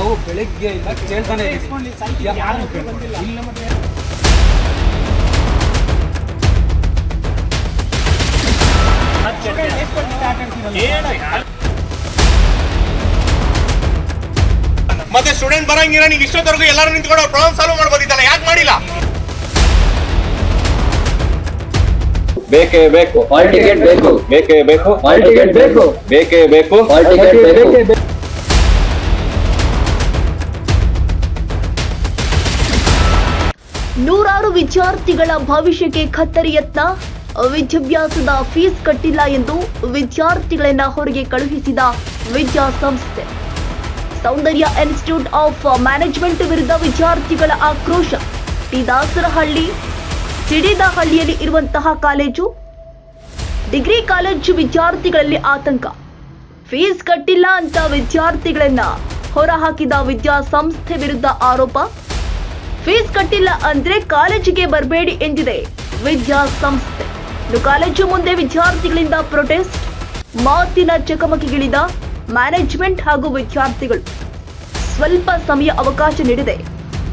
ನಾವು ಬೆಳಿಗ್ಗೆ ಕೇಳ್ತಾನೆ ಇಲ್ಲ ಮತ್ತೆ ಮತ್ತೆ ಸ್ಟೂಡೆಂಟ್ ಬರಂಗಿಲ್ಲ ನೀವು ಇಷ್ಟೊತ್ತವರೆಗೂ ಎಲ್ಲರೂ ನಿಂತ್ಕೊಂಡು ಅವ್ರ ಪ್ರಾಬ್ಲಮ್ ಸಾಲ್ವ್ ಮಾಡ್ಬೋದಿತ್ತಲ್ಲ ಯಾಕೆ ಮಾಡಿಲ್ಲ? ಬೇಕೇ ಬೇಕು. ಹಾಲ್ ಟಿಕೆಟ್ ಬೇಕು. ಬೇಕೇ ಬೇಕು. ಹಾಲ್ ಟಿಕೆಟ್ ಬೇಕು. ಬೇಕೇ ಬೇಕು. ಹಾಲ್ ಟಿಕೆಟ್ ಬೇಕು. ನೂರಾರು ವಿದ್ಯಾರ್ಥಿಗಳ ಭವಿಷ್ಯಕ್ಕೆ ಖತ್ತರಿ ಯತ್ನ. ವಿದ್ಯಾಭ್ಯಾಸದ ಫೀಸ್ ಕಟ್ಟಿಲ್ಲ ಎಂದು ವಿದ್ಯಾರ್ಥಿಗಳನ್ನ ಹೊರಗೆ ಕಳುಹಿಸಿದ ವಿದ್ಯಾಸಂಸ್ಥೆ. ಸೌಂದರ್ಯ ಇನ್ಸ್ಟಿಟ್ಯೂಟ್ ಆಫ್ ಮ್ಯಾನೇಜ್ಮೆಂಟ್ ವಿರುದ್ಧ ವಿದ್ಯಾರ್ಥಿಗಳ ಆಕ್ರೋಶ. ಟಿ ದಾಸರಹಳ್ಳಿ ಸಿಡಿದಹಳ್ಳಿಯಲ್ಲಿ ಇರುವಂತಹ ಕಾಲೇಜು. ಡಿಗ್ರಿ ಕಾಲೇಜು ವಿದ್ಯಾರ್ಥಿಗಳಲ್ಲಿ ಆತಂಕ. ಫೀಸ್ ಕಟ್ಟಿಲ್ಲ ಅಂತ ವಿದ್ಯಾರ್ಥಿಗಳನ್ನ ಹೊರಹಾಕಿದ ವಿದ್ಯಾಸಂಸ್ಥೆ ವಿರುದ್ಧ ಆರೋಪ. ಫೀಸ್ ಕಟ್ಟಿಲ್ಲ ಅಂದ್ರೆ ಕಾಲೇಜಿಗೆ ಬರಬೇಡಿ ಎಂದಿದೆ ವಿದ್ಯಾಸಂಸ್ಥೆ ಸಂಸ್ಥೆ. ಕಾಲೇಜು ಮುಂದೆ ವಿದ್ಯಾರ್ಥಿಗಳಿಂದ ಪ್ರೊಟೆಸ್ಟ್ ಮಾತಿನ ಚಕಮಕಿಗಿಳಿದ ಮ್ಯಾನೇಜ್ಮೆಂಟ್ ಹಾಗೂ ವಿದ್ಯಾರ್ಥಿಗಳು. ಸ್ವಲ್ಪ ಸಮಯ ಅವಕಾಶ ನೀಡಿದೆ.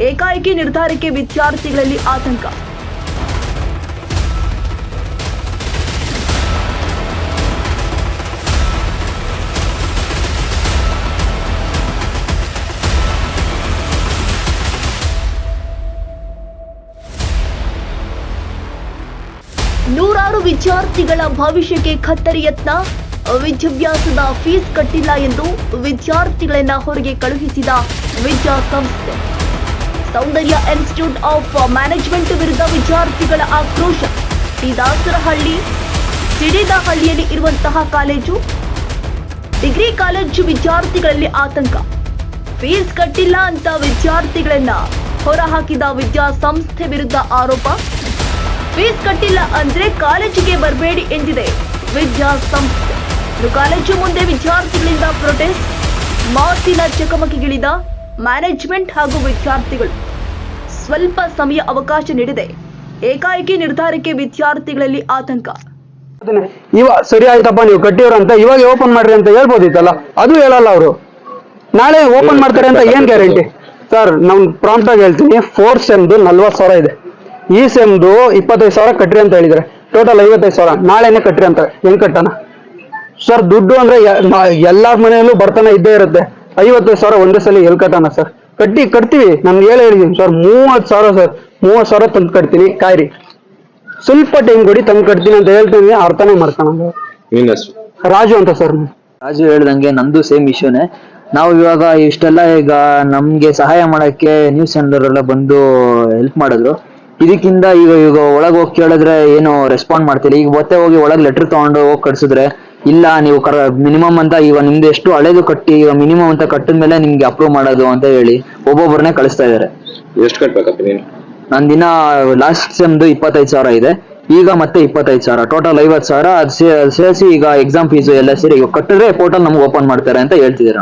ಏಕಾಏಕಿ ನಿರ್ಧಾರಕ್ಕೆ ವಿದ್ಯಾರ್ಥಿಗಳಲ್ಲಿ ಆತಂಕ. ನೂರಾರು ವಿದ್ಯಾರ್ಥಿಗಳ ಭವಿಷ್ಯಕ್ಕೆ ಖತ್ತರಿ ಯತ್ನ. ವಿದ್ಯಾಭ್ಯಾಸದ ಫೀಸ್ ಕಟ್ಟಿಲ್ಲ ಎಂದು ವಿದ್ಯಾರ್ಥಿಗಳನ್ನ ಹೊರಗೆ ಕಳುಹಿಸಿದ ವಿದ್ಯಾಸಂಸ್ಥೆ ಸೌಂದರ್ಯ ಇನ್ಸ್ಟಿಟ್ಯೂಟ್ ಆಫ್ ಮ್ಯಾನೇಜ್ಮೆಂಟ್ ವಿರುದ್ಧ ವಿದ್ಯಾರ್ಥಿಗಳ ಆಕ್ರೋಶ. ಟಿ ದಾಸರಹಳ್ಳಿ ಸಿಡಿದಹಳ್ಳಿಯಲ್ಲಿ ಇರುವಂತಹ ಕಾಲೇಜು. ಡಿಗ್ರಿ ಕಾಲೇಜು ವಿದ್ಯಾರ್ಥಿಗಳಲ್ಲಿ ಆತಂಕ. ಫೀಸ್ ಕಟ್ಟಿಲ್ಲ ಅಂತ ವಿದ್ಯಾರ್ಥಿಗಳನ್ನ ಹೊರಹಾಕಿದ ವಿದ್ಯಾಸಂಸ್ಥೆ ವಿರುದ್ಧ ಆರೋಪ. ಫೀಸ್ ಕಟ್ಟಿಲ್ಲ ಅಂದ್ರೆ ಕಾಲೇಜಿಗೆ ಬರಬೇಡಿ ಎಂದಿದೆ ವಿದ್ಯಾಸಂಸ್ಥೆ. ಕಾಲೇಜು ಮುಂದೆ ವಿದ್ಯಾರ್ಥಿಗಳಿಂದ ಪ್ರೊಟೆಸ್ಟ್ ಮಾತಿನ ಚಕಮಕಿಗಿಳಿದ ಮ್ಯಾನೇಜ್ಮೆಂಟ್ ಹಾಗೂ ವಿದ್ಯಾರ್ಥಿಗಳು. ಸ್ವಲ್ಪ ಸಮಯ ಅವಕಾಶ ನೀಡಿದೆ. ಏಕಾಏಕಿ ನಿರ್ಧಾರಕ್ಕೆ ವಿದ್ಯಾರ್ಥಿಗಳಲ್ಲಿ ಆತಂಕ. ಇವಾಗ ಇವ ಸರಿ ಆಯ್ತಪ್ಪ, ನೀವು ಕಟ್ಟಿವ್ರ ಇವಾಗ ಓಪನ್ ಮಾಡ್ರಿ ಅಂತ ಹೇಳ್ಬೋದಿತ್ತಲ್ಲ? ಅದು ಹೇಳಲ್ಲ ಅವರು. ನಾಳೆ ಓಪನ್ ಮಾಡ್ತಾರೆ ಅಂತ ಏನ್ ಗ್ಯಾರಂಟಿ ಸರ್ ನಮ್ ಪ್ರಾಂಪ್ಟ್ ಆಗಿ ಹೇಳ್ತೀನಿ ಫೋರ್ತ್ ಸೆಮ್ದು ನಲ್ವತ್ತು ಸಾವಿರ ಇದೆ. ಈ ಸೆಮ್ದು ಇಪ್ಪತ್ತೈದು ಸಾವಿರ ಕಟ್ರಿ ಅಂತ ಹೇಳಿದ್ರೆ ಟೋಟಲ್ ಐವತ್ತೈದು ಸಾವಿರ. ನಾಳೆನೆ ಕಟ್ರಿ ಅಂತ ಹೆಂಗ್ ಕಟ್ಟಣ ಸರ್ ದುಡ್ಡು ಅಂದ್ರೆ ಎಲ್ಲಾರ ಮನೆಯಲ್ಲೂ ಬರ್ತಾನೆ ಇದ್ದೇ ಇರುತ್ತೆ. ಐವತ್ತೈದು ಸಾವಿರ ಒಂದೇ ಸಲ ಎಲ್ಲಿ ಕಟ್ಟಣ ಸರ್ ಕಟ್ಟಿ ಕಟ್ತೀವಿ. ನಮ್ಗೆ ಹೇಳಿ ಹೇಳಿದೀನಿ ಸರ್ ಮೂವತ್ತು ಸಾವಿರ ಸರ್ ಮೂವತ್ತು ಸಾವಿರ ತಂದು ಕಟ್ತೀನಿ ಕಾಯ್ರಿ. ಸ್ವಲ್ಪ ಟೈಮ್ ಕೊಡಿ ತಂದು ಕಟ್ತೀನಿ ಅಂತ ಹೇಳ್ತೀನಿ ಅರ್ಥನೇ ಮಾಡ್ತಾನ ರಾಜು ಅಂತ ಸರ್ ರಾಜು ಹೇಳ್ದಂಗೆ ನಂದು ಸೇಮ್ ಇಶ್ಯೂನೇ ನಾವು ಇವಾಗ ಇಷ್ಟೆಲ್ಲ ಈಗ ನಮ್ಗೆ ಸಹಾಯ ಮಾಡಕ್ಕೆ ನ್ಯೂಸ್ ಚಾನಲ್ ಎಲ್ಲ ಬಂದು ಹೆಲ್ಪ್ ಮಾಡಿದ್ರು. ಇದಕ್ಕಿಂತ ಈಗ ಈಗ ಒಳಗೆ ಹೋಗಿ ಕೇಳಿದ್ರೆ ಏನು ರೆಸ್ಪಾಂಡ್ ಮಾಡ್ತಿಲ್ಲ. ಈಗ ಮತ್ತೆ ಹೋಗಿ ಒಳಗೆ ಲೆಟರ್ ತಗೊಂಡು ಹೋಗಿ ಕಟ್ಸಿದ್ರೆ ಇಲ್ಲ ನೀವು ಕರ ಮಿನಿಮಮ್ ಅಂತ ಈಗ ನಿಮ್ದು ಎಷ್ಟು ಹಳೇದು ಕಟ್ಟಿ ಈಗ ಮಿನಿಮಮ್ ಅಂತ ಕಟ್ಟಿದ ಮೇಲೆ ನಿಮ್ಗೆ ಅಪ್ರೂವ್ ಮಾಡೋದು ಅಂತ ಹೇಳಿ ಒಬ್ಬೊಬ್ಬರನ್ನೇ ಕಳಿಸ್ತಾ ಇದಾರೆ. ಎಷ್ಟು ಕಟ್ಬೇಕಪ್ಪ ನೀನು? ನನ್ನ ದಿನ ಲಾಸ್ಟ್ ಸೆಮ್ದು ಇಪ್ಪತ್ತೈದು ಸಾವಿರ ಇದೆ. ಈಗ ಮತ್ತೆ ಇಪ್ಪತ್ತೈದು ಸಾವಿರ. ಟೋಟಲ್ ಐವತ್ತು ಸಾವಿರ. ಅದು ಸೇರಿಸಿ ಈಗ ಎಕ್ಸಾಮ್ ಫೀಸ್ ಎಲ್ಲ ಸೇರಿ ಈಗ ಕಟ್ಟಿದ್ರೆ ಪೋರ್ಟಲ್ ನಮ್ಗೆ ಓಪನ್ ಮಾಡ್ತಾರೆ ಅಂತ ಹೇಳ್ತಿದ್ದಾರೆ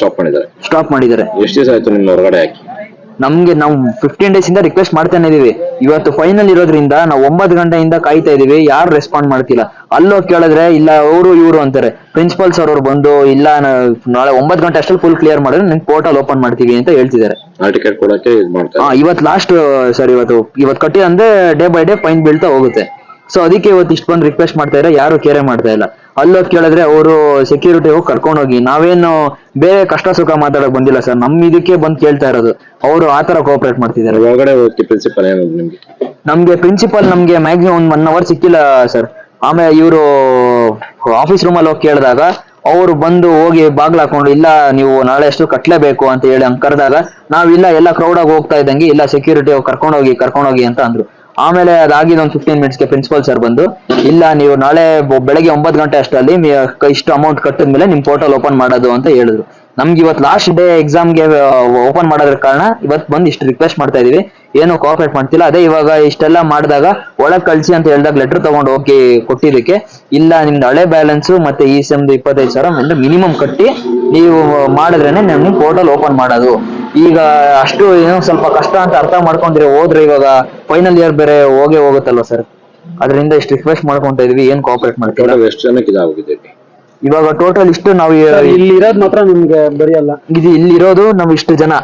ಸ್ಟಾಪ್ ಮಾಡಿದ್ದಾರೆ. ಸ್ಟಾಪ್ ಮಾಡಿದ್ದಾರೆ. ಎಷ್ಟು ದಿವಸ ಆಯ್ತು ನಿಮ್ಮ ಹೊರಗಡೆ ಹಾಕಿ? ನಮ್ಗೆ ನಾವು ಫಿಫ್ಟೀನ್ ಡೇಸ್ ಇಂದ ರಿಕ್ವೆಸ್ಟ್ ಮಾಡ್ತಾನೆ ಇದೀವಿ. ಇವತ್ತು ಫೈನಲ್ ಇರೋದ್ರಿಂದ ನಾವು ಒಂಬತ್ತು ಗಂಟೆಯಿಂದ ಕಾಯ್ತಾ ಇದೀವಿ. ಯಾರು ರೆಸ್ಪಾಂಡ್ ಮಾಡ್ತಿಲ್ಲ. ಅಲ್ಲೋಗಿ ಕೇಳಿದ್ರೆ ಇಲ್ಲ ಅವರು ಇವರು ಅಂತಾರೆ. ಪ್ರಿನ್ಸಿಪಲ್ ಸರ್ ಅವ್ರು ಬಂದು ಇಲ್ಲ ನಾಳೆ ಒಂಬತ್ತು ಗಂಟೆ ಅಷ್ಟಲ್ಲಿ ಫುಲ್ ಕ್ಲಿಯರ್ ಮಾಡಿದ್ರೆ ನಿಮ್ಗೆ ಪೋರ್ಟಲ್ ಓಪನ್ ಮಾಡ್ತೀವಿ ಅಂತ ಹೇಳ್ತಿದ್ದಾರೆ. ಟಿಕೆಟ್ ಕೊಡಕ್ಕೆ ಹಾ ಇವತ್ತು ಲಾಸ್ಟ್ ಸರ್ ಇವತ್ತು ಇವತ್ತು ಕಟ್ಟಿ ಅಂದ್ರೆ ಡೇ ಬೈ ಡೇ ಫೈನ್ ಬೀಳ್ತಾ ಹೋಗುತ್ತೆ. ಸೊ ಅದಕ್ಕೆ ಇವತ್ತು ಇಷ್ಟು ಬಂದು ರಿಕ್ವೆಸ್ಟ್ ಮಾಡ್ತಾ ಇದ್ರೆ ಯಾರು ಕೇರೆ ಮಾಡ್ತಾ ಇಲ್ಲ. ಅಲ್ಲೋಗಿ ಕೇಳಿದ್ರೆ ಅವರು ಸೆಕ್ಯೂರಿಟಿ ಹೋಗಿ ಕರ್ಕೊಂಡು ಹೋಗಿ ನಾವೇನು ಬೇರೆ ಕಷ್ಟ ಸುಖ ಮಾತಾಡಕ್ ಬಂದಿಲ್ಲ ಸರ್. ನಮ್ ಇದಕ್ಕೆ ಬಂದ್ ಕೇಳ್ತಾ ಇರೋದು. ಅವರು ಆತರ ಕೋಆಪರೇಟ್ ಮಾಡ್ತಿದ್ದಾರೆ. ಒಳಗಡೆ ಹೋಗಿ ಪ್ರಿನ್ಸಿಪಲ್ ನಿಮ್ಗೆ? ನಮ್ಗೆ ಪ್ರಿನ್ಸಿಪಲ್ ನಮ್ಗೆ ಮ್ಯಾಕ್ಸಿಮಮ್ ಒಂದ್ ಒನ್ ಅವರ್ ಸಿಕ್ಕಿಲ್ಲ ಸರ್. ಆಮೇಲೆ ಇವರು ಆಫೀಸ್ ರೂಮಲ್ಲಿ ಹೋಗಿ ಕೇಳಿದಾಗ ಅವರು ಬಂದು ಹೋಗಿ ಬಾಗ್ಲ ಹಾಕೊಂಡು ಇಲ್ಲ ನೀವು ನಾಳೆ ಅಷ್ಟು ಕಟ್ಲೇಬೇಕು ಅಂತ ಹೇಳಿ ಹಂಗ್ ಕರೆದಾಗ ನಾವಿಲ್ಲ ಎಲ್ಲ ಕ್ರೌಡ್ ಆಗಿ ಹೋಗ್ತಾ ಇದ್ದಂಗೆ ಇಲ್ಲ ಸೆಕ್ಯೂರಿಟಿ ಕರ್ಕೊಂಡೋಗಿ ಕರ್ಕೊಂಡೋಗಿ ಅಂತ ಅಂದ್ರು. ಆಮೇಲೆ ಅದಾಗಿದ್ದು ಒಂದು ಫಿಫ್ಟೀನ್ ಮಿನಿಟ್ಸ್ಗೆ ಪ್ರಿನ್ಸಿಪಲ್ ಸರ್ ಬಂದು, ಇಲ್ಲ, ನೀವು ನಾಳೆ ಬೆಳಗ್ಗೆ ಒಂಬತ್ತು ಗಂಟೆ ಅಷ್ಟರಲ್ಲಿ ಇಷ್ಟು ಅಮೌಂಟ್ ಕಟ್ಟಿದ್ಮೇಲೆ ನಿಮ್ಮ ಪೋರ್ಟಲ್ ಓಪನ್ ಮಾಡೋದು ಅಂತ ಹೇಳಿದ್ರು. ನಮ್ಗೆ ಇವತ್ತು ಲಾಸ್ಟ್ ಡೇ ಎಕ್ಸಾಮ್ಗೆ ಓಪನ್ ಮಾಡೋದ್ರ ಕಾರಣ ಇವತ್ತು ಬಂದು ಇಷ್ಟು ರಿಕ್ವೆಸ್ಟ್ ಮಾಡ್ತಾ ಇದೀವಿ. ಏನು ಕೋಆಪರೇಟ್ ಮಾಡ್ತಿಲ್ಲ. ಅದೇ ಇವಾಗ ಇಷ್ಟೆಲ್ಲ ಮಾಡಿದಾಗ ಒಳಗೆ ಕಳಿಸಿ ಅಂತ ಹೇಳಿದಾಗ ಲೆಟರ್ ತಗೊಂಡು ಹೋಗಿ ಕೊಟ್ಟಿದ್ದಕ್ಕೆ, ಇಲ್ಲ, ನಿಮ್ದು ಹಳೆ ಬ್ಯಾಲೆನ್ಸ್ ಮತ್ತೆ ಈ ಸೆಮ್ದು ಇಪ್ಪತ್ತೈದು ಸಾವಿರ ಮಿನಿಮಮ್ ಕಟ್ಟಿ, ನೀವು ಮಾಡಿದ್ರೇನೆ ನಿಮ್ಗೆ ಪೋರ್ಟಲ್ ಓಪನ್ ಮಾಡೋದು. ಈಗ ಅಷ್ಟು ಏನೋ ಸ್ವಲ್ಪ ಕಷ್ಟ ಅಂತ ಅರ್ಥ ಮಾಡ್ಕೊಂಡ್ರೆ ಹೋದ್ರೆ ಇವಾಗ ಫೈನಲ್ ಇಯರ್ ಬೇರೆ ಹೋಗೇ ಹೋಗುತ್ತಲ್ವ ಸರ್ ಅದರಿಂದ ಇಷ್ಟು ರಿಕ್ವೆಸ್ಟ್ ಮಾಡ್ಕೊಂತ ಇದೀವಿ ಏನ್ ಕೋಆಪರೇಟ್ ಮಾಡ್ತೀರಾ? ಎಷ್ಟು ಜನಕ್ಕೆ ಇದಾಗಿದೆ ಇವಾಗ ಟೋಟಲ್ ಇಷ್ಟು ನಾವು ಇಲ್ಲಿ ಇರೋದ್ ಮಾತ್ರ ನಿಮ್ಗೆ ಬರೆಯಲ್ಲ ಇದು ಇಲ್ಲಿರೋದು ನಾವು ಇಷ್ಟು ಜನ.